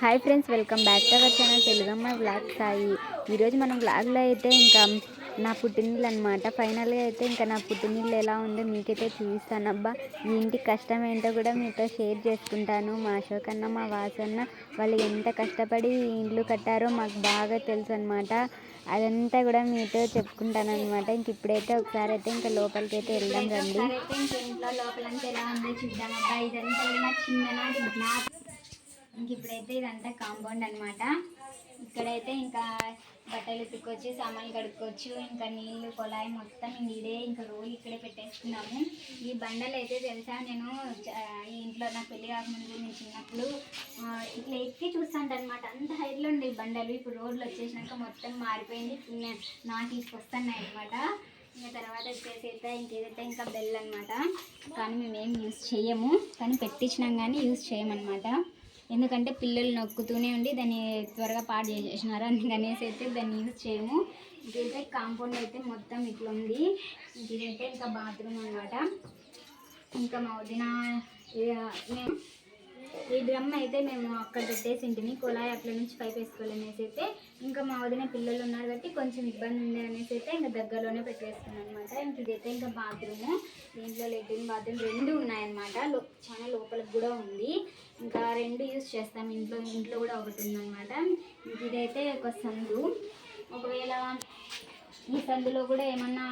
Hi friends welcome back to our channel Telugamma blog Sai. ఈరోజు మనం బ్లాగ్లో అయితే ఇంకా నా పుట్టినీళ్ళు అనమాట ఫైనల్గా అయితే ఇంకా నా పుట్టినీళ్ళు ఎలా ఉందో మీకైతే చూపిస్తాను అబ్బా ఈ ఇంటి కష్టం ఏంటో కూడా మీతో షేర్ చేసుకుంటాను. మా అశోక్ అన్న మా వాసన్న వాళ్ళు ఎంత కష్టపడి ఇండ్లు కట్టారో మాకు బాగా తెలుసు అనమాట అదంతా కూడా మీతో చెప్పుకుంటాను అనమాట ఇంక ఇప్పుడైతే ఒకసారి అయితే ఇంకా లోపలికి అయితే వెళ్దాం రండి. ఇంట్లో లోపలంతా ఎలా ఉందో చూద్దాం అబ్బా ఇదంతా కూడా చిన్ననాటి ఇంక ఇప్పుడైతే ఇదంతా కాంపౌండ్ అనమాట ఇక్కడైతే ఇంకా బట్టలు ఉతుక్కోవచ్చు సామాన్లు కడుక్కోవచ్చు ఇంకా నీళ్ళు కొలాయి మొత్తం ఇదే ఇంకా రోజు ఇక్కడే పెట్టేసుకున్నాము. ఈ బండలు అయితే తెలుసా నేను ఈ ఇంట్లో నా పెళ్ళి కాకముందు నేను చిన్నప్పుడు ఇట్లా ఎక్కి చూస్తాను అనమాట అంత హైట్లో ఉండే బండలు. ఇప్పుడు రోడ్లు వచ్చేసినాక మొత్తం మారిపోయింది. నాకు తీసుకొస్తున్నాయి అనమాట ఇంకా తర్వాత వచ్చేసి అయితే ఇంకేదైతే ఇంకా బెల్ అనమాట కానీ మేము ఏం యూస్ చేయము. కానీ పెట్టించినాం కానీ యూస్ చేయమన్నమాట. ఎందుకంటే పిల్లలు నొక్కుతూనే ఉండి దాన్ని త్వరగా పాడు చేసేసినారు అందుకనేసి అయితే దాన్ని యూస్ చేయము. ఇదైతే కాంపౌండ్ అయితే మొత్తం ఇట్లా ఉంది. ఇదైతే ఇంకా బాత్రూమ్ అనమాట ఇంకా మా వదిన మేము ఈ డ్రమ్ అయితే మేము అక్కడ పెట్టేసి ఇంటిని కుళాయి అట్ల నుంచి పైప్ వేసుకోవాలనేసి అయితే ఇంకా మా వదిన పిల్లలు ఉన్నారు కాబట్టి కొంచెం ఇబ్బంది ఉంది అనేసి అయితే ఇంకా దగ్గరలోనే పెట్టేసుకున్నాను అనమాట ఇంక ఇదైతే ఇంకా బాత్రూము దీంట్లో లెట్రిన్ బాత్రూమ్ రెండు ఉన్నాయన్నమాట. లో చాలా లోపలికి కూడా ఉంది. ఇంకా రెండు యూస్ చేస్తాం. ఇంట్లో ఇంట్లో కూడా ఒకటి ఉందన్నమాట. ఇంక ఇదైతే ఒక సందు. ఒకవేళ ఈ సందులో కూడా ఏమన్నా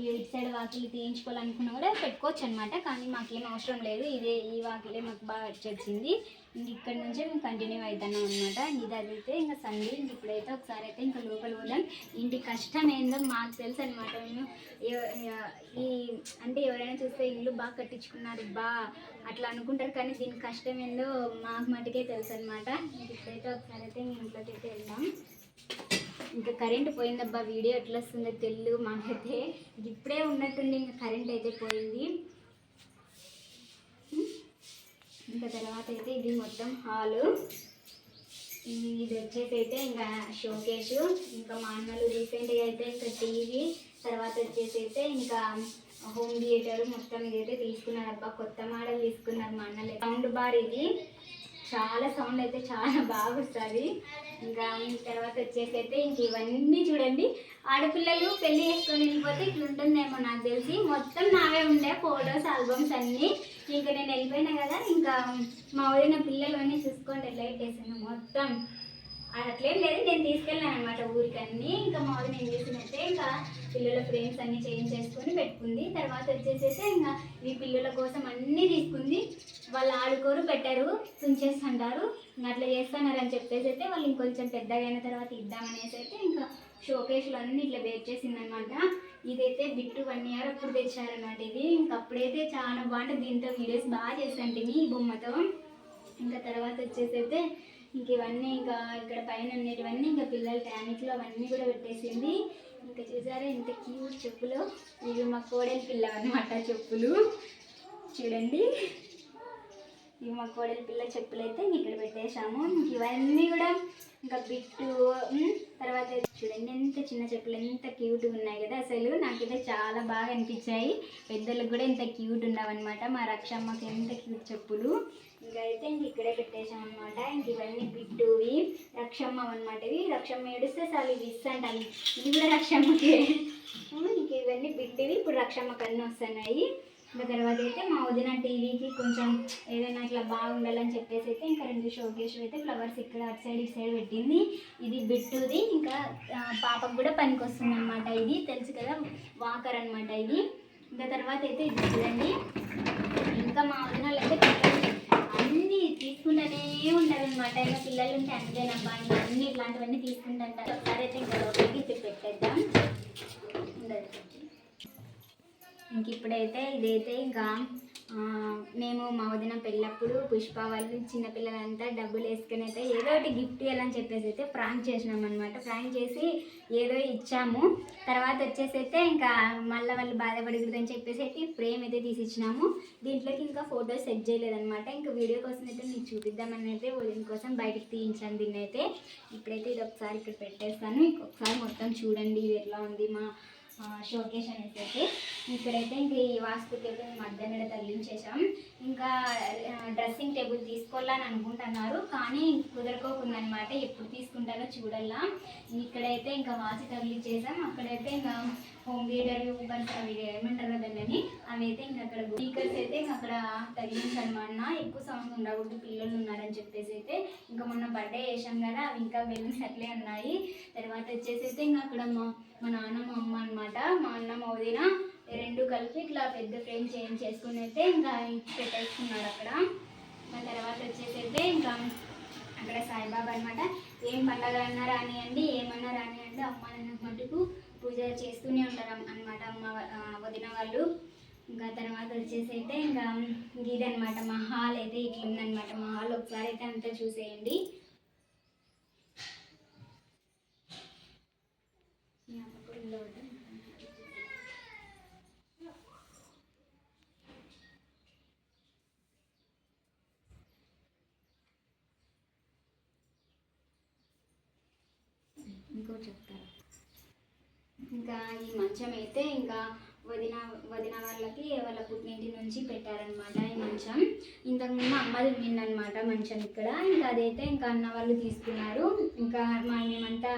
ఇటు సైడ్ వాకిలి తీయించుకోవాలనుకున్నా కూడా పెట్టుకోవచ్చు అనమాట కానీ మాకేం అవసరం లేదు. ఇదే ఈ వాకిలే మాకు బాగా వచ్చేసింది ఇంక ఇక్కడ నుంచే మేము కంటిన్యూ అవుతున్నాం అనమాట ఇది అయితే ఇంకా సండే ఇంక ఇప్పుడైతే ఒకసారి అయితే ఇంకా లోపల పోదాం. ఇంటి కష్టం ఏందో మాకు తెలుసు అనమాట మేము ఈ అంటే ఎవరైనా చూస్తే ఇల్లు బాగా కట్టించుకున్నారు బా అట్లా అనుకుంటారు. కానీ దీని కష్టం ఏందో మాకు మటుకే తెలుసు అనమాట ఇప్పుడైతే ఒకసారి అయితే ఇంట్లోకి అయితే వెళ్దాం. ఇంకా కరెంట్ పోయిందబ్బా వీడియో ఎట్లా వస్తుందో తెల్లు మాకైతే. ఇప్పుడే ఉన్నట్టుండి ఇంకా కరెంట్ అయితే పోయింది. ఇంకా తర్వాత అయితే ఇది మొత్తం హాలు. ఇది వచ్చేసి అయితే ఇంకా షోకేష్ ఇంకా మా అన్నలు రీసెంట్గా అయితే ఇంకా టీవీ. తర్వాత వచ్చేసి అయితే ఇంకా హోమ్ థియేటర్ మొత్తం ఇదైతే తీసుకున్నారు అబ్బా కొత్త మోడల్ తీసుకున్నారు మా అన్నలు. సౌండ్ బార్ ఇది. చాలా సౌండ్ అయితే చాలా బాగా వస్తుంది. ఇంకా తర్వాత వచ్చేసి అయితే ఇంక ఇవన్నీ చూడండి. ఆడపిల్లలు పెళ్ళి చేసుకొని వెళ్ళిపోతే ఇట్లా ఉంటుందేమో నాకు తెలిసి. మొత్తం నావే ఉండే ఫోటోస్ ఆల్బమ్స్ అన్నీ. ఇంకా నేను వెళ్ళిపోయినా కదా ఇంకా మా ఊరిన పిల్లలు అన్నీ చూసుకోండి ఎట్లా పెట్టేసాను మొత్తం. అట్లేం లేదు నేను తీసుకెళ్ళాను అనమాట ఊరికన్నీ. ఇంకా మా ఊరిని ఏం చేసినట్టే ఇంకా పిల్లల ఫ్రేమ్స్ అన్ని చేంజ్ చేసుకొని పెట్టుకుంది. తర్వాత వచ్చేసేసి ఇంకా ఈ పిల్లల కోసం అన్నీ తీసుకుంది. వాళ్ళు ఆడుకోరు పెట్టారు తుంచేస్తుంటారు. ఇంకా అట్లా చేస్తున్నారు అని చెప్పేసి అయితే వాళ్ళు ఇంకొంచెం పెద్దగా అయిన తర్వాత ఇద్దామనేసి అయితే ఇంకా షోకేష్లు అన్నీ ఇట్లా బేర్ చేసిందనమాట ఇదైతే బిట్టు వన్ ఇయర్ అప్పుడు తెచ్చారనమాట ఇది. ఇంకా అప్పుడైతే చాలా బాగుంటుంది. దీంతో వీడియోస్ బాగా చేశాను ఈ బొమ్మతో. ఇంకా తర్వాత వచ్చేసి అయితే ఇంక ఇవన్నీ ఇంకా ఇక్కడ పైన ఉండేటివన్నీ ఇంకా పిల్లల ట్యాంక్లో అవన్నీ కూడా పెట్టేసింది. ఇంకా చూసారా ఇంత క్యూట్ చెప్పులు. ఇవి మా కోడలి పిల్ల అనమాట చెప్పులు. చూడండి. ఇవి మా కోడలి పిల్ల చెప్పులు అయితే ఇక్కడ పెట్టేశాము. ఇంక ఇవన్నీ కూడా ఇంకా బిట్టు తర్వాత చూడండి ఎంత చిన్న చెప్పులు ఎంత క్యూట్గా ఉన్నాయి కదా అసలు. నాకైతే చాలా బాగా అనిపించాయి. పెద్దలకు కూడా ఇంత క్యూట్ ఉండవన్నమాట. మా రక్షమ్మకి ఎంత క్యూట్ చెప్పులు. ఇంకైతే అయితే ఇంక ఇక్కడే పెట్టేశాం అనమాట ఇంక ఇవన్నీ బిట్టువి రక్షమ్మ అనమాట ఇవి రక్షమ్మ ఏడిస్తే చాలు ఇవి ఇస్తాంటాను. ఇది కూడా రక్షమ్మకే ఇంక ఇవన్నీ బిట్టివి ఇప్పుడు రక్షమ్మకి అన్నీ వస్తున్నాయి. ఇంకా తర్వాత అయితే మా వదిన టీవీకి కొంచెం ఏదైనా ఇట్లా బాగుండాలని చెప్పేసి అయితే ఇంకా రెండు షోకేస్ అయితే ఫ్లవర్స్ ఇక్కడ అటు సైడ్ ఇటు సైడ్ పెట్టింది. ఇది బిట్టుది ఇంకా పాపకు కూడా పనికి వస్తుంది అనమాట ఇది. తెలుసు కదా వాకర్ అనమాట ఇది. ఇంకా తర్వాత అయితే ఇది చూడండి. ఇంకా మా వదినాలు అయితే తీసుకుంటూనే ఉంటారు అనమాట ఇంకా పిల్లలు ఉంటే అంతేనబ్బా ఇంకా అన్ని ఇట్లాంటివన్నీ తీసుకుంటాను ఒకసారి అయితే ఇంకా లోపలికి పెట్టేద్దాం ఉండదు. ఇంక ఇప్పుడైతే ఇదైతే ఇంకా మేము మా వదిన పెళ్ళప్పుడు పుష్ప వాళ్ళు చిన్నపిల్లలంతా డబ్బులు వేసుకుని అయితే ఏదో ఒకటి గిఫ్ట్ ఇవ్వాలని చెప్పేసి అయితే ప్రాంక్ చేసినాం అనమాట ప్రాంక్ చేసి ఏదో ఇచ్చాము. తర్వాత వచ్చేసి అయితే ఇంకా మళ్ళీ వాళ్ళు బాధపడకూడదని చెప్పేసి అయితే ఫ్రేమ్ అయితే తీసిచ్చినాము. దీంట్లోకి ఇంకా ఫోటోస్ సెట్ చేయలేదనమాట ఇంకా వీడియో కోసం అయితే మీకు చూపిద్దామని అయితే వదిన కోసం బయటకు తీయించాను దీన్ని అయితే ఇప్పుడైతే ఇది ఒకసారి ఇక్కడ పెట్టేస్తాను. ఇంకొకసారి మొత్తం చూడండి ఇది ఎట్లా ఉంది మా షోకేష్ అనేసి అయితే ఇక్కడైతే ఇంక ఈ వాస్తు టేబుల్ మధ్యాహ్నం తగిలించేసాం ఇంకా డ్రెస్సింగ్ టేబుల్ తీసుకోవాలని అనుకుంటున్నారు. కానీ కుదరకోకుందనమాట ఎప్పుడు తీసుకుంటారో చూడాలా ఇక్కడైతే ఇంకా వాచి తగిలించేసాం అక్కడైతే ఇంకా హోమ్ థియేటర్ బన్స్ అవి ఏమంటారు కదండి అవి అయితే ఇంకా అక్కడ స్పీకర్స్ అయితే ఇంకా అక్కడ తగిలించనమాట. ఎక్కువ సౌండ్ ఉండకూడదు పిల్లలు ఉన్నారని చెప్పేసి అయితే ఇంకా మొన్న బర్త్డే చేసాం కదా అవి ఇంకా బెలూన్స్ అట్లే ఉన్నాయి. తర్వాత వచ్చేసి అయితే ఇంకా అక్కడ మా మా నాన్న మా అమ్మ అనమాట మా అన్న మా వదిన రెండు కలిపి ఇట్లా పెద్ద ఫ్రేమ్ చేంజ్ చేసుకుని అయితే ఇంకా పెట్టేసుకున్నారు అక్కడ. ఆ తర్వాత వచ్చేసి అయితే ఇంకా అక్కడ సాయిబాబా అనమాట ఏం పండగ అన్నారా అని అండి ఏమన్నారా అని అంటే అమ్మ నాన్న మటుకు పూజ చేస్తూనే ఉంటారు అనమాట అమ్మ వదిన వాళ్ళు. ఇంకా తర్వాత వచ్చేసి అయితే ఇంకా ఇది అనమాట మా హాల్ అయితే ఇట్లుందనమాట మా హాల్ ఒకసారి అయితే అంతా చూసేయండి. ఇంకో చెప్తారు ఇంకోటి చెప్తారా? ఇంకా ఈ మంచం అయితే ఇంకా వదిన వదిన వాళ్ళకి వాళ్ళ పుట్టినింటి నుంచి పెట్టారనమాట ఈ మంచం. ఇంతకుముందు అమ్మది ఉండిందనమాట మంచం ఇక్కడ. ఇంకా అదైతే ఇంకా అన్న వాళ్ళు తీసుకున్నారు. ఇంకా మా మేమంతా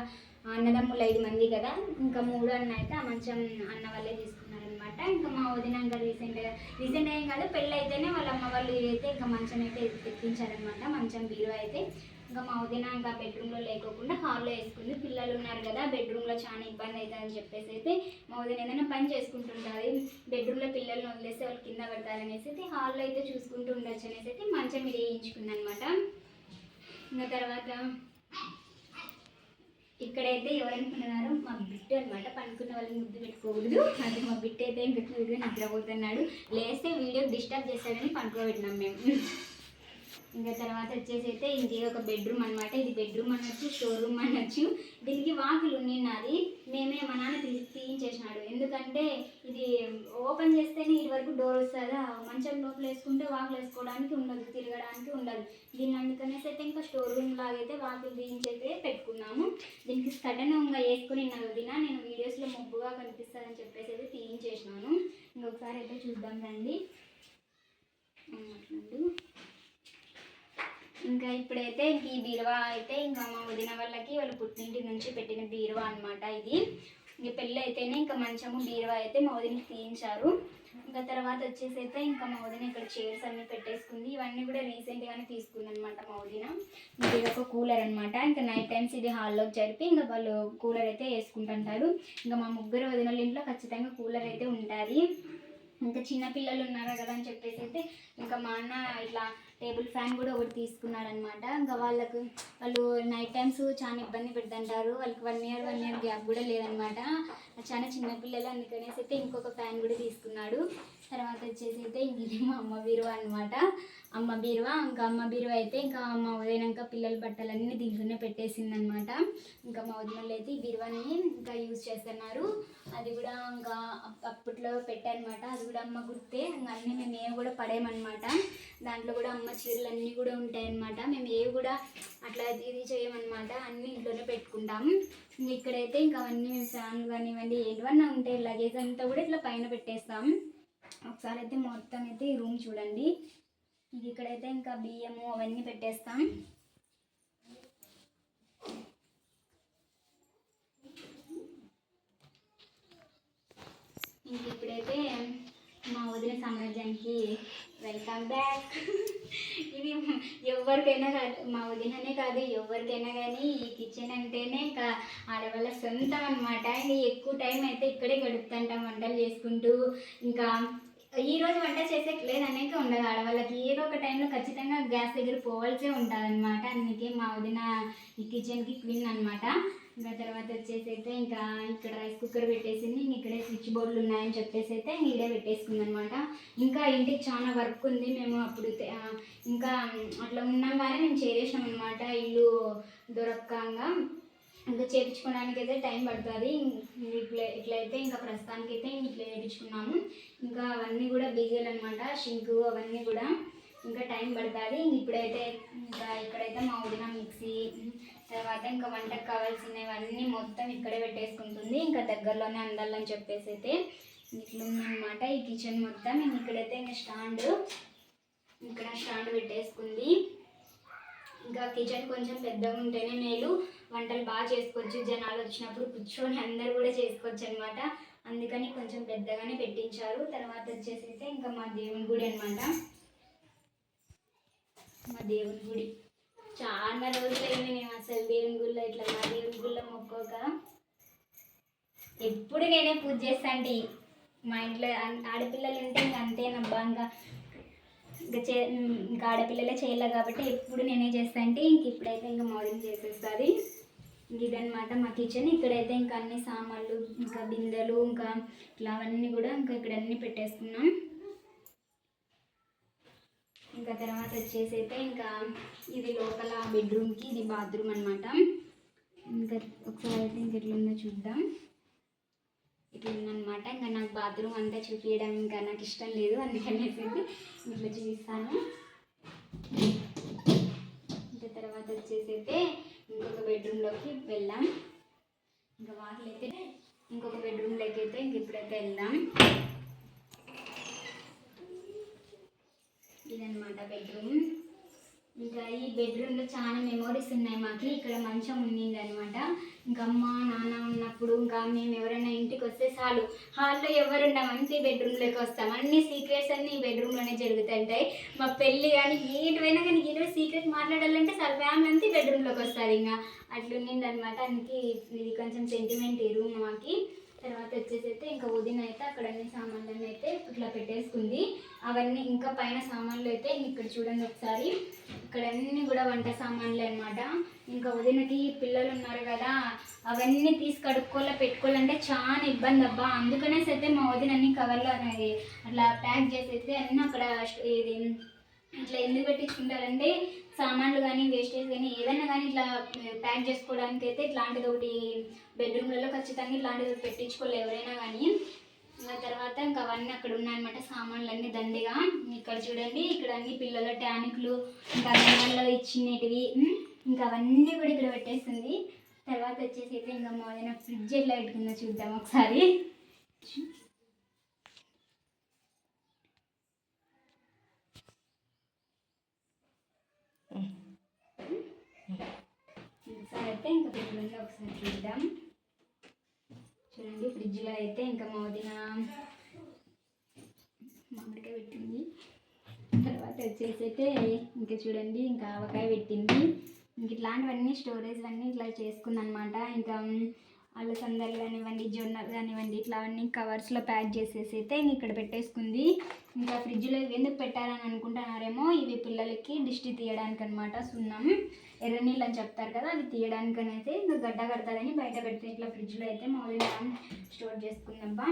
అన్నదమ్ములు ఐదు మంది కదా. ఇంకా మూడు అన్న అయితే ఆ మంచం అన్న వాళ్ళే తీసుకున్నారనమాట ఇంకా మా వదిన ఇంకా రీసెంట్గా రీసెంట్ ఏం కాదు పెళ్ళి అయితేనే వాళ్ళ అమ్మ వాళ్ళు అయితే ఇంకా మంచం అయితే తెప్పించారనమాట మంచం బీరువా అయితే. ఇంకా మా వదిన ఇంకా బెడ్రూమ్లో లేకోకుండా హాల్లో వేసుకుంది. పిల్లలు ఉన్నారు కదా బెడ్రూమ్లో చాలా ఇబ్బంది అవుతుందని చెప్పేసి అయితే మా వదిన ఏదైనా పని చేసుకుంటుంటుంది బెడ్రూమ్లో పిల్లల్ని వదిలేసి వాళ్ళు కింద పడతారనేసి అయితే హాల్లో అయితే చూసుకుంటూ ఉండొచ్చు అనేసి అయితే మంచం ఇది వేయించుకుంది అనమాట ఇంకా తర్వాత ఇక్కడైతే ఎవరనుకున్నారు మా బిడ్డ అనమాట. పనుకున్న వాళ్ళని ముద్దు పెట్టుకోకూడదు. అది మా బిడ్డ అయితే ఇంకా నిద్రపోతున్నాడు. లేస్తే వీడియో డిస్టర్బ్ చేస్తాడని పనుకోబెట్టినాం మేము. ఇంకా తర్వాత వచ్చేసి అయితే ఇది ఒక బెడ్రూమ్ అనమాట ఇది బెడ్రూమ్ అనొచ్చు షోరూమ్ అనొచ్చు. దీనికి వాకిలు ఉన్నది మేమే మా నాన్న తీ తీయించేసినాడు ఎందుకంటే ఇది ఓపెన్ చేస్తేనే ఇది వరకు డోర్ వస్తుందా? మంచం లోపల వేసుకుంటే వాకిలు వేసుకోవడానికి ఉండదు తిరగడానికి ఉండదు. దీన్ని అందుకనేసి అయితే ఇంకా స్టోర్ రూమ్ లాగైతే వాకిలు తీయించైతే పెట్టుకున్నాము. దీనికి సడన్గా ఇంకా వేసుకుని నా వదిన నేను వీడియోస్లో మొబ్బుగా కనిపిస్తుందని చెప్పేసి అయితే తీయించేసినాను ఇంకొకసారి అయితే చూద్దాం రండి. అట్లుండు. ఇంకా ఇప్పుడైతే ఈ బీరువా అయితే ఇంకా మా వదిన వాళ్ళకి వాళ్ళ పుట్టింటి నుంచి పెట్టిన బీరువా అనమాట ఇది. ఇంక పెళ్ళి అయితేనే ఇంకా మంచము బీరువా అయితే మా వదినకి తీయించారు. ఇంకా తర్వాత వచ్చేసి అయితే ఇంకా మా వదిన ఇక్కడ చైర్స్ అన్నీ పెట్టేసుకుంది. ఇవన్నీ కూడా రీసెంట్గానే తీసుకుంది అనమాట మా వదిన. ఇది ఒక కూలర్ అనమాట ఇంకా నైట్ టైమ్స్ ఇది హాల్లోకి జరిపి ఇంకా వాళ్ళు కూలర్ అయితే వేసుకుంటుంటారు. ఇంకా మా ముగ్గురు వదినల ఇంట్లో ఖచ్చితంగా కూలర్ అయితే ఉంటుంది. ఇంకా చిన్న పిల్లలు ఉన్నారు కదా అని చెప్పేసి అయితే ఇంకా మా అన్న ఇట్లా టేబుల్ ఫ్యాన్ కూడా ఒకటి తీసుకున్నాడు అనమాట ఇంకా వాళ్ళకు వాళ్ళు నైట్ టైమ్స్ చాలా ఇబ్బంది పెడుతుంటారు. వాళ్ళకి one year one year gap కూడా లేదనమాట చాలా చిన్న పిల్లలు అందుకనేసి అయితే ఇంకొక ఫ్యాన్ కూడా తీసుకున్నాడు. తర్వాత వచ్చేసి అయితే ఇది మా అమ్మ బీరువా అనమాట అమ్మ బీరువా ఇంకా అమ్మ బీరువా అయితే ఇంకా మా వదినాక పిల్లల బట్టలన్నీ దీంట్లోనే పెట్టేసింది అనమాట ఇంకా మా వదినలు అయితే ఈ బీరువాని ఇంకా యూజ్ చేస్తున్నారు. అది కూడా ఇంకా అప్- అప్పట్లో పెట్టానమాట అది కూడా అమ్మ గుర్తే. ఇంకా అన్నీ మేము ఏవి కూడా పడేయమన్నమాట. దాంట్లో కూడా అమ్మ చీరలు అన్నీ కూడా ఉంటాయన్నమాట. మేము ఏవి కూడా అట్లా ఇది చేయమన్నమాట. అన్నీ ఇంట్లోనే పెట్టుకుంటాము ఇక్కడైతే ఇంకా అవన్నీ మేము ఫ్యాన్లు కానివ్వండి ఏంటివన్నా ఉంటాయి లగేజ్ అంతా కూడా ఇట్లా పైన పెట్టేస్తాం. ఒకసారి అయితే మొత్తం అయితే ఈ రూమ్ చూడండి. ఇది ఇక్కడైతే ఇంకా బియ్యము అవన్నీ పెట్టేస్తాం. ఇంక ఇప్పుడైతే మా వదిన సామ్రాజ్యానికి వెల్కమ్ బ్యాక్ ఇది ఎవరికైనా కాదు మా వదిననే కాదు ఎవరికైనా కానీ ఈ కిచెన్ అంటేనే ఇంకా ఆడవాళ్ళ సొంతం అనమాట ఇంకా ఎక్కువ టైం అయితే ఇక్కడే గడుపుతుంటాం వంటలు చేసుకుంటూ. ఇంకా ఈ రోజు వంట చేసే లేదనేక ఉండదు. ఆడవాళ్ళకి ఏదో ఒక టైంలో ఖచ్చితంగా గ్యాస్ దగ్గర పోవాల్సే ఉంటుంది అనమాట అందుకే మా వదిన ఈ కిచెన్కి క్వీన్ అనమాట ఇంకా తర్వాత వచ్చేసి అయితే ఇంకా ఇక్కడ రైస్ కుక్కర్ పెట్టేసింది. ఇక్కడే స్విచ్ బోర్డులు ఉన్నాయని చెప్పేసి అయితే నీడే పెట్టేసుకుంది అనమాట ఇంకా ఇంటికి చాలా వర్క్ ఉంది. మేము అప్పుడు ఇంకా అట్లా ఉన్నాం కానీ మేము చేరేసాం అనమాట ఇల్లు దొరకంగా ఇంకా చేయించుకోవడానికి అయితే టైం పడుతుంది. ఇట్లా ఇట్లయితే ఇంకా ప్రస్తుతానికి అయితే ఇట్లా చేయించుకున్నాము ఇంకా అవన్నీ కూడా బిజీలు అనమాట షింకు అవన్నీ కూడా ఇంకా టైం పడుతుంది. ఇప్పుడైతే ఇంకా ఇక్కడైతే మా వదిన మిక్సీ తర్వాత ఇంకా వంటకు కావాల్సినవన్నీ మొత్తం ఇక్కడే పెట్టేసుకుంటుంది. ఇంకా దగ్గరలోనే అందాలని చెప్పేసి అయితే ఇట్లుందనమాట ఈ కిచెన్ మొత్తం. ఇంక ఇక్కడైతే ఇంకా స్టాండ్ ఇక్కడ స్టాండ్ పెట్టేసుకుంది. ఇంకా కిచెన్ కొంచెం పెద్దగా ఉంటేనే మేలు. వంటలు బాగా చేసుకోవచ్చు జనాలు వచ్చినప్పుడు కూర్చొని అందరు కూడా చేసుకోవచ్చు అనమాట అందుకని కొంచెం పెద్దగానే పెట్టించారు. తర్వాత వచ్చేసి అయితే ఇంకా మా దేవుని గుడి అనమాట మా దేవుని గుడి. చాలా రోజులైంది మేము అసలు దేవుని గుడిలో ఇట్లా మా దేవుని గుళ్ళో మొక్కోక. ఎప్పుడు నేనే పూజ చేస్తాంటి మా ఇంట్లో ఆడపిల్లలు ఉంటే ఇంకా అంతేనబ్బా ఇంకా ఇంకా చే ఇంకా ఆడపిల్లలే చేయాలి కాబట్టి ఎప్పుడు నేనే చేస్తా అంటే ఇంక ఇప్పుడైతే ఇంకా మార్నింగ్ చేసేస్తుంది. ఇదనమాట మా కిచెన్ ఇక్కడైతే ఇంకా అన్ని సామాన్లు ఇంకా బిందెలు ఇంకా ఇట్లా అవన్నీ కూడా ఇంకా ఇక్కడ అన్నీ పెట్టేస్తున్నాం ఇంకా తర్వాత వచ్చేసి అయితే ఇంకా ఇది లోపల బెడ్రూమ్కి ఇది బాత్రూమ్ అనమాట ఇంకా ఒకసారి అయితే ఇంక ఎట్లుందో చూద్దాం. ఇట్లుందనమాట ఉందన్నమాట ఇంకా నాకు బాత్రూమ్ అంతా చూపించడం ఇంకా నాకు ఇష్టం లేదు అందుకనేసి ఇట్లా చూపిస్తాను. ఇంకా తర్వాత వచ్చేసి అయితే ఇంకొక బెడ్రూమ్లోకి వెళ్దాం. ఇంకా వాటిలో అయితే ఇంకొక బెడ్రూమ్లోకి అయితే ఇంక ఇప్పుడైతే వెళ్దాం. ఇదన్నమాట బెడ్రూమ్ ఇంకా ఈ బెడ్రూమ్లో చాలా మెమోరీస్ ఉన్నాయి మాకు. ఇక్కడ మంచం ఉండింది అనమాట ఇంకా అమ్మ నాన్న ఉన్నప్పుడు ఇంకా మేము ఎవరైనా ఇంటికి వస్తే చాలు. హాల్లో ఎవరు ఉండం బెడ్రూమ్లోకి వస్తాం. అన్ని సీక్రెట్స్ అన్ని ఈ బెడ్రూమ్లోనే జరుగుతుంటాయి. మా పెళ్ళి కానీ ఏటివైనా కానీ ఏదో సీక్రెట్ మాట్లాడాలంటే చాలా. ఫ్యామిలీ అంతా బెడ్రూమ్లోకి వస్తారు ఇంకా. అట్లుండింది అనమాట అందుకే ఇది కొంచెం సెంటిమెంట్ ఈ రూమ్ మాకి. తర్వాత వచ్చేసి అయితే ఇంకా వదిన అయితే అక్కడ అన్ని సామాన్లన్నీ అయితే ఇట్లా పెట్టేసుకుంది. అవన్నీ ఇంకా పైన సామాన్లు అయితే ఇక్కడ చూడండి ఒకసారి. ఇక్కడ అన్ని కూడా వంట సామాన్లు అనమాట ఇంకా వదినకి పిల్లలు ఉన్నారు కదా అవన్నీ తీసి కడుక్కోలే పెట్టుకోవాలంటే చాలా ఇబ్బంది అబ్బా. అందుకనేసి అయితే మా వదిన అన్ని కవర్లో అనేది అట్లా ప్యాక్ చేసి అయితే అన్నీ అక్కడ ఇది ఇట్లా ఎందుకు పెట్టించుకుంటారంటే సామాన్లు కానీ వేస్టేజ్ కానీ ఏదైనా కానీ ఇట్లా ప్యాక్ చేసుకోవడానికి అయితే ఇట్లాంటిది ఒకటి బెడ్రూమ్లలో ఖచ్చితంగా ఇట్లాంటిది ఒకటి పెట్టించుకోవాలి ఎవరైనా కానీ. ఆ తర్వాత ఇంకా అవన్నీ అక్కడ ఉన్నాయన్నమాట సామాన్లు అన్నీ దండిగా. ఇక్కడ చూడండి ఇక్కడ అన్ని పిల్లల ట్యానిక్లు ఇంకా అంగన్వాడలో ఇచ్చినటివి ఇంకా అవన్నీ కూడా ఇక్కడ పెట్టేస్తుంది తర్వాత వచ్చేసి అయితే ఇంకా మొదలైన ఫ్రిడ్జ్ ఎట్లా పెట్టుకుందో చూద్దాం ఒకసారి. ఒకసారి అయితే ఇంకా ఫ్రిడ్జ్లో ఒకసారి చూద్దాం. చూడండి ఫ్రిడ్జ్లో అయితే ఇంకా మా మామిడికాయ పెట్టింది. తర్వాత వచ్చేసి అయితే ఇంకా చూడండి ఇంకా ఆవకాయ పెట్టింది. ఇంక ఇట్లాంటివన్నీ స్టోరేజ్ అన్నీ ఇట్లా చేసుకుందనమాట ఇంకా అలసందలు కానివ్వండి జొన్నలు కానివ్వండి ఇట్లా అన్ని కవర్స్లో ప్యాక్ చేసేసి అయితే ఇక్కడ పెట్టేసుకుంది. ఇంకా ఫ్రిడ్జ్లో ఇవి ఎందుకు పెట్టారని అనుకుంటున్నారేమో ఇవి పిల్లలకి దిష్టి తీయడానికి అనమాట సున్నం. ఎర్ర నీళ్ళు అని చెప్తారు కదా అవి తీయడానికి అయితే ఇంకా గడ్డ కడతారని బయట పెడితే ఇట్లా ఫ్రిడ్జ్లో అయితే మామూలుగా స్టోర్ చేసుకుందాంబా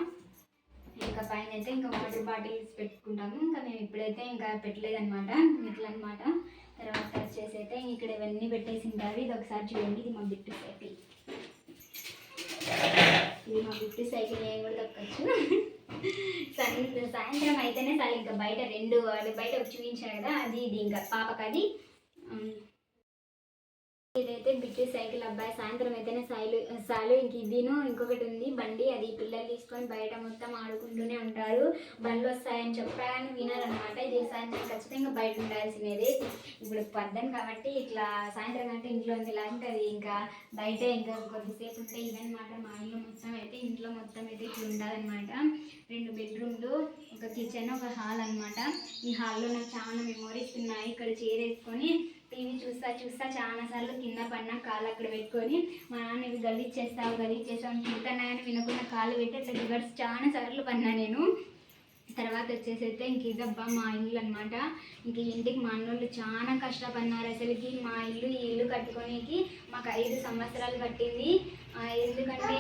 ఇంకా పైన అయితే ఇంకా వాటర్ బాటిల్స్ పెట్టుకుంటాము. ఇంకా మేము ఇప్పుడైతే ఇంకా పెట్టలేదనమాట ఇట్లా అనమాట తర్వాత వచ్చేసి అయితే ఇక్కడ ఇవన్నీ పెట్టేసి ఉంటారు. ఇది ఒకసారి చూడండి ఇది మా బిట్టు పెట్టి ఇది మా సైకిల్ నేను కూడా తొక్కొచ్చు. సాయంత్రం సాయంత్రం అయితేనే చాలా ఇంకా బయట రెండు బయట చూపించాను కదా అది ఇది ఇంకా పాపకి అది. ఇదైతే బిడ్డ సైకిల్ అబ్బాయి సాయంత్రం అయితేనే సైలు సాలు ఇంక ఇదిను ఇంకొకటి ఉంది బండి. అది పిల్లలు తీసుకొని బయట మొత్తం ఆడుకుంటూనే ఉంటారు. బండ్లు వస్తాయని చెప్పాను కానీ వినారనమాట ఇది సాయంత్రం ఖచ్చితంగా బయట ఉండాల్సినది. ఇప్పుడు పద్దం కాబట్టి ఇట్లా సాయంత్రం అంటే ఇంట్లో ఉంది లేకుంటే ఇంకా బయట ఇంకా కొద్దిసేపు ఉంటే ఇదనమాట మా ఇల్లు మొత్తం అయితే ఇంట్లో మొత్తం అయితే ఇట్లా ఉండాలన్నమాట. రెండు బెడ్రూమ్లు ఒక కిచెన్ ఒక హాల్ అన్నమాట. ఈ హాల్లో నాకు చాలా మెమోరీస్ ఉన్నాయి. ఇక్కడ చేరేసుకొని టీవీ చూస్తా చూస్తా చాలా సార్లు కింద పడిన కాళ్ళు అక్కడ పెట్టుకొని మా నాన్న ఇవి గలీజ్ చేస్తావు గలీజ్ చేస్తావు అని తింటున్నాయని వినకుండా కాళ్ళు పెట్టి అట్లా రివర్స్ చాలా సార్లు పడినా నేను. తర్వాత వచ్చేసి అయితే ఇంక ఇదబ్బా మా ఇల్లు అనమాట ఇంక ఇంటికి మా అన్నోళ్ళు చాలా కష్టపడినారు అసలుకి. మా ఇల్లు ఈ ఇల్లు కట్టుకోనికి మాకు ఐదు సంవత్సరాలు పట్టింది. ఎందుకంటే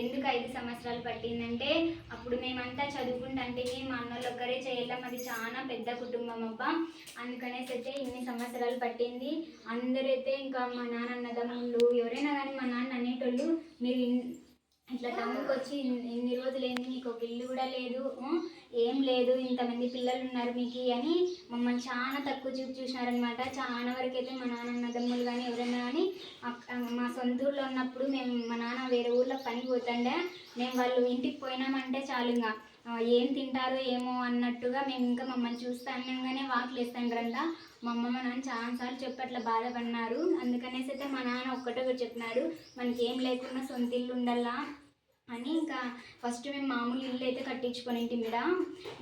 ఎందుకు ఐదు సంవత్సరాలు పట్టిందంటే అప్పుడు మేమంతా చదువుకుంటే మా అన్నోళ్ళు ఒక్కరే చేయలేం అది చాలా పెద్ద కుటుంబం అబ్బా. అందుకనేసి అయితే ఇన్ని సంవత్సరాలు పట్టింది. అందరైతే ఇంకా మా నాన్న అన్నదమ్ముళ్ళు ఎవరైనా కానీ మా నాన్న అనేటోళ్ళు మీరు ఇట్లా టౌన్కి వచ్చి ఇన్ని- రోజులు ఏంది మీకు ఒక ఇల్లు కూడా లేదు. ఏం లేదు ఇంతమంది పిల్లలు ఉన్నారు మీకు అని మమ్మల్ని చాలా తక్కువ చూపు చూసినారనమాట చాలా వరకు అయితే మా నాన్న తమ్ముళ్ళు కానీ ఎవరైనా కానీ మా సొంత ఊర్లో ఉన్నప్పుడు మేము మా నాన్న వేరే ఊర్లో పని పోతుండే. మేము వాళ్ళు ఇంటికి పోయినామంటే చాలు ఇంకా ఏం తింటారో ఏమో అన్నట్టుగా మేము ఇంకా మమ్మల్ని చూస్తా అన్నంగానే వాకులు మా అమ్మ మా నాన్న చాలాసార్లు చెప్పి అట్లా బాధపడినారు. అందుకనేసి అయితే మా నాన్న ఒక్కటే ఒకటి మనకి ఏం లేకుండా సొంత ఇల్లు ఉండాలా? అని ఇంకా ఫస్ట్ మేము మామూలు ఇల్లు అయితే కట్టించుకొని ఇంటి మీద.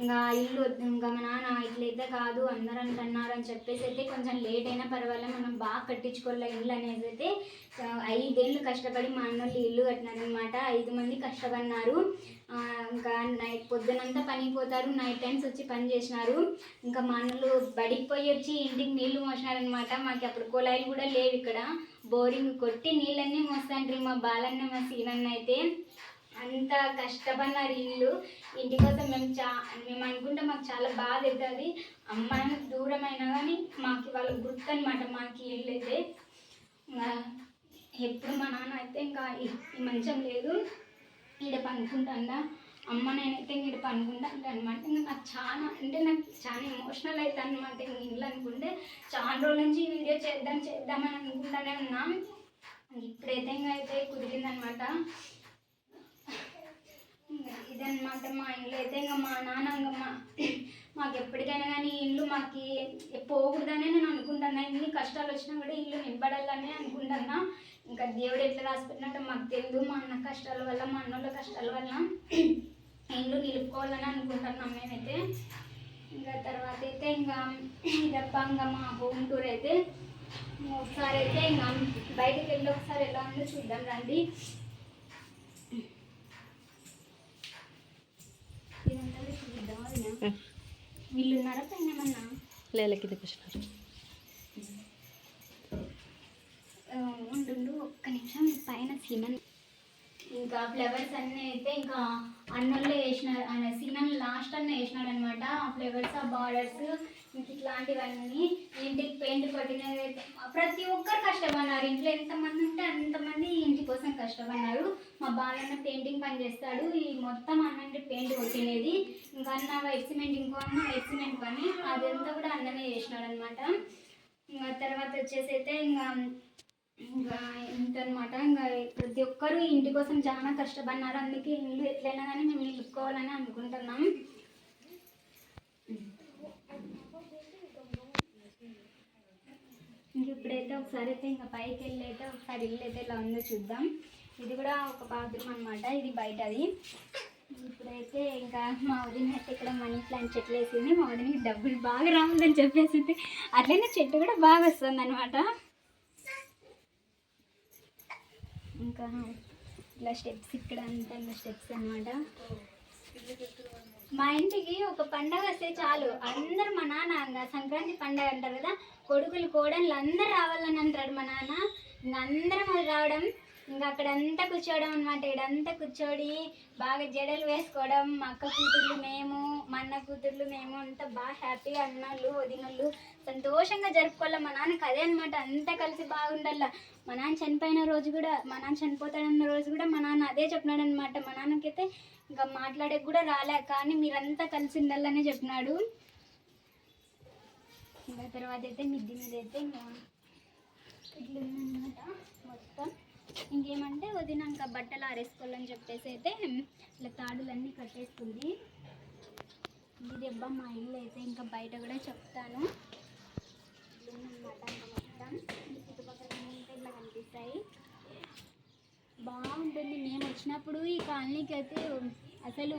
ఇంకా ఇల్లు ఇంకా మా నాన్న ఇట్లయితే కాదు అందరూ అంటున్నారు అని చెప్పేసి అయితే కొంచెం లేట్ అయినా పర్వాలేదు మనం బాగా కట్టించుకోలే ఇల్లు అనేది అయితే ఐదేళ్ళు కష్టపడి మా అన్నోళ్ళు ఇల్లు కట్టినారనమాట ఐదు మంది కష్టపడినారు. ఇంకా నైట్ పొద్దునంతా పనికి పోతారు నైట్ టైమ్స్ వచ్చి పని చేసినారు. ఇంకా మా అన్నలు బడికి పోయి వచ్చి ఇంటికి నీళ్ళు మోసినారనమాట మాకు అప్పుడు కుళాయిలు కూడా లేవు ఇక్కడ. బోరింగ్ కొట్టి నీళ్ళన్నీ మోస్తాండ్రి మా బాలన్న మా సీనన్న అయితే. అంత కష్టపడినారు ఇల్లు ఇంటి కోసం మేము చా మేము అనుకుంటే మాకు చాలా బాధ అవుతుంది. అమ్మ నాన్న దూరం అయినా కానీ మాకు వాళ్ళ గుర్తు అనమాట మాకు ఇల్లు అయితే ఎప్పుడు మా నాన్న అయితే ఇంకా మంచం లేదు. ఈడ పనుకుంటాడా. అమ్మ నేనైతే ఈడ పనుకుంటాను అనమాట ఇంకా నాకు చాలా అంటే నాకు చాలా ఎమోషనల్ అవుతుంది అనమాట ఇల్లు అనుకుంటే. చాలా రోజుల నుంచి వీడియో చేద్దాం చేద్దామని అనుకుంటానే ఉన్నా. ఇప్పుడైతే ఇంకా అయితే కుదిరిందనమాట ఇదన్నమాట మా ఇంట్లో అయితే ఇంకా మా నాన్న ఇంకా మా మాకు ఎప్పటికైనా కానీ ఇల్లు మాకు పోకూడదనే నేను అనుకుంటున్నా. ఎన్ని కష్టాలు వచ్చినా కూడా ఇల్లు నింపడాలనే అనుకుంటున్నా. ఇంకా దేవుడు ఎట్లా రాసిపెట్టినట్టు మాకు తెలియదు. మా అన్న కష్టాల వల్ల మా అన్నోళ్ళ కష్టాల వల్ల ఇల్లు నిలుపుకోవాలని అనుకుంటున్నాం మేమైతే. ఇంకా తర్వాత అయితే ఇంకా ఇదప్ప ఇంకా మా హోమ్ టూర్ అయితే. ఒకసారి అయితే ఇంకా బయటకు వెళ్ళి ఒకసారి ఎలా ఉందో చూద్దాం రండి ఇదంతా చూద్దాం వదినా. వీళ్ళు ఉన్నారా పైన ఏమన్నా లేల కిందకి వచ్చినారు ఉండు, ఒక్క నిమిషం పైన సీమన్ ఇంకా ఫ్లవర్స్ అన్నీ అయితే ఇంకా అన్నంలో వేసినారు ఆయన సినిమా లాస్ట్ అన్న వేసినాడు అనమాట ఆ ఫ్లవర్స్ ఆ బార్డర్స్ ఇంక ఇట్లాంటివన్నీ ఇంటికి పెయింట్ కొట్టినది అయితే ప్రతి ఒక్కరు కష్టపడినారు. ఇంట్లో ఎంతమంది ఉంటే అంతమంది ఇంటి కోసం కష్టపడినారు. మా బాలన్న పెయింటింగ్ పని చేస్తాడు. ఈ మొత్తం అన్నంటే పెయింట్ కొట్టినది ఇంకా అన్న వైట్ సిమెంట్ ఇంకో అన్న వైట్ సిమెంట్ పని అదంతా కూడా అన్ననే చేసినాడు అనమాట ఇంకా తర్వాత వచ్చేసి అయితే ఇంకా ఇంకా ఇంతనమాట ఇంకా ప్రతి ఒక్కరు ఇంటి కోసం చాలా కష్టపడినారు. అందుకే ఇల్లు ఎట్లయినా కానీ మేము నిలుపుకోవాలని అనుకుంటున్నాం. ఇంక ఇప్పుడైతే ఒకసారి అయితే ఇంకా పైకి వెళ్ళి అయితే ఒకసారి ఇల్లు అయితే ఎలా ఉందో చూద్దాం. ఇది కూడా ఒక బాత్రూమ్ అనమాట ఇది బయటది. ఇప్పుడైతే ఇంకా మా వదిన అయితే ఇక్కడ మనీ ప్లాంట్ చెట్లు వేసింది. మా వదినకి డబ్బులు బాగా రావాలని చెప్పేసింది. అట్లనే చెట్టు కూడా బాగా వస్తుంది అనమాట ఇంకా ఇలా స్టెప్స్ ఇక్కడ అంతా ఇలా స్టెప్స్ అన్నమాట. మా ఇంటికి ఒక పండగ వస్తే చాలు. అందరు మా నాన్న ఇంకా సంక్రాంతి పండగ అంటారు కదా కొడుకులు కోడళ్ళు అందరు రావాలని అంటాడు మా నాన్న. ఇంకా అందరం అది రావడం ఇంకా అక్కడంతా కూర్చోవడం అనమాట ఇడంతా కూర్చోడి బాగా జడలు వేసుకోవడం మా అక్క కూతుర్లు మేము మా అన్న కూతుర్లు మేము అంతా బాగా హ్యాపీగా అన్నాళ్ళు వదినళ్ళు. సంతోషంగా జరుపుకోవాలి? మా నాన్నకి అదే అనమాట అంతా కలిసి బాగుండాలా? మా నాన్న చనిపోయిన రోజు కూడా మా నాన్న చనిపోతాడన్న రోజు కూడా మా నాన్న అదే చెప్పినాడు అనమాట మా నాన్నకైతే ఇంకా మాట్లాడే కూడా రాలే కానీ మీరంతా కలిసి ఉండాలనే చెప్పినాడు. ఇంకా తర్వాత అయితే మిద్ది మీద అయితే ఇంకా ఇట్లా ఉందన్నమాట మొత్తం. ఇంకేమంటే వదినాక బట్టలు ఆరేసుకోవాలని చెప్పేసి అయితే ఇట్లా తాడులన్నీ కట్టేసుకుంది ఇది దెబ్బ మా ఇల్లు అయితే ఇంకా బయట కూడా చెప్తాను. అనమాట మొత్తం. చుట్టుపక్కల ఇట్లా కనిపిస్తాయి. బాగుంటుంది. మేము వచ్చినప్పుడు ఈ కాలనీకి అయితే అసలు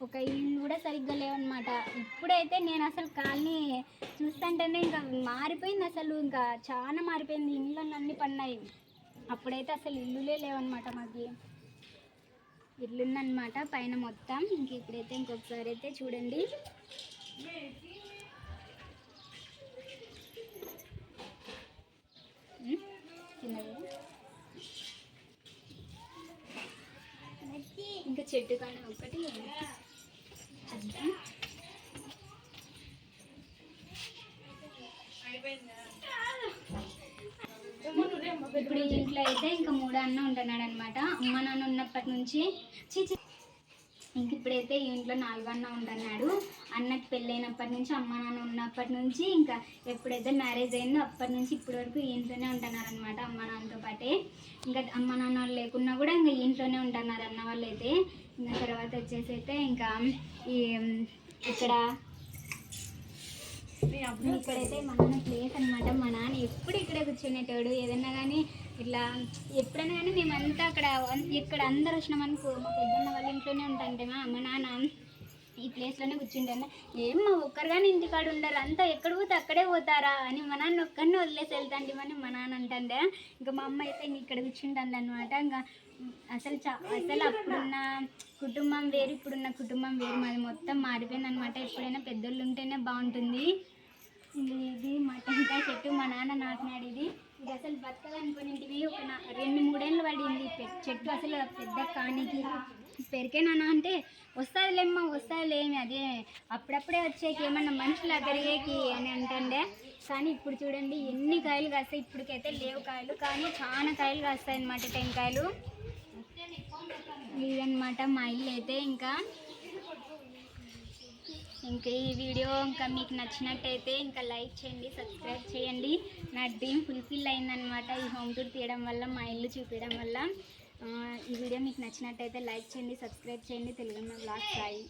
ఒక ఇల్లు కూడా సరిగ్గా లేవన్నమాట. ఇప్పుడైతే నేను అసలు కాలనీ చూస్తుంటేనే ఇంకా మారిపోయింది అసలు. ఇంకా చాలా మారిపోయింది. ఇండ్లు అన్నీ పడినాయి. అప్పుడైతే అసలు ఇల్లులే లేవన్నమాట మాకు. ఇల్లుందనమాట పైన మొత్తం. ఇంక ఇప్పుడైతే ఇంకొకసారి అయితే చూడండి. ఇంకా చెట్టు కాడ ఒకటి అయిపోయిందా? ఇప్పుడు ఈ ఇంట్లో అయితే ఇంకా మూడో అన్న ఉంటున్నాడు అనమాట అమ్మ నాన్న ఉన్నప్పటి నుంచి చీచి ఇంక ఇప్పుడైతే ఈ ఇంట్లో నాలుగో అన్న ఉంటున్నాడు అన్నకి పెళ్ళైనప్పటి నుంచి అమ్మ నాన్న ఉన్నప్పటి నుంచి ఇంకా ఎప్పుడైతే మ్యారేజ్ అయిందో అప్పటి నుంచి ఇప్పటి వరకు ఇంట్లోనే ఉంటున్నారనమాట అమ్మ నాన్నతో పాటే. ఇంకా అమ్మ నాన్న వాళ్ళు లేకున్నా కూడా ఇంకా ఈ ఇంట్లోనే ఉంటున్నారు అన్న వాళ్ళు అయితే ఇంకా తర్వాత వచ్చేసి అయితే ఇంకా ఈ ఇక్కడ ఇక్కడైతే మా నాన్న ప్లేస్ అనమాట మా నాన్న ఎప్పుడు ఇక్కడే కూర్చునేటోడు ఏదన్నా కానీ ఇట్లా ఎప్పుడైనా కానీ మేమంతా అక్కడ ఇక్కడ అందరు వచ్చినామనుకో మా పెద్దన్న వాళ్ళ ఇంట్లోనే ఉంటాంటేమా మా నాన్న ఈ ప్లేస్లోనే కూర్చుంటాను ఏం మా ఒక్కరు కానీ ఇంటికాడ ఉండరు అంతా ఎక్కడ పోతే అక్కడే పోతారా అని మా నాన్న ఒక్కరిని వదిలేసి వెళ్తాండి అని మా నాన్న అంటే ఇంకా మా అమ్మ అయితే ఇక్కడ కూర్చుంటుంది అనమాట ఇంకా అసలు చా అసలు అప్పుడున్న కుటుంబం వేరు ఇప్పుడున్న కుటుంబం వేరు. మాది మొత్తం మారిపోయింది అనమాట ఎప్పుడైనా పెద్దోళ్ళు ఉంటేనే బాగుంటుంది. ఇది మా టెంకాయ చెట్టు మా నాన్న నాటినాడు ఇది. ఇది అసలు బతకాలనుకునేటివి. ఒక రెండు మూడేళ్ళు పడింది చెట్టు అసలు పెద్ద కానికి. పెరికేనా అంటే వస్తుందిలేమ్మా వస్తుందిలేమి అదే అప్పుడప్పుడే వచ్చేకి ఏమన్నా మనుషులు పెరిగేకి అని అంటుండే. కానీ ఇప్పుడు చూడండి ఎన్ని కాయలు కాస్తాయి. ఇప్పటికైతే లేవు కాయలు. కానీ చాలా కాయలు కాస్తాయి అన్నమాట టెంకాయలు. ఇదన్నమాట మా ఇల్లు అయితే ఇంకా. ఇంకా ఈ వీడియో ఇంకా మీకు నచ్చినట్టయితే ఇంకా లైక్ చేయండి సబ్స్క్రైబ్ చేయండి. నా డ్రీమ్ ఫుల్ఫిల్ అయిందనమాట ఈ హోమ్ టూర్ తీయడం వల్ల మా ఇల్లు చూపించడం వల్ల. ఈ వీడియో మీకు నచ్చినట్టయితే లైక్ చేయండి సబ్స్క్రైబ్ చేయండి. తెలుగు బ్లాగ్ సాయి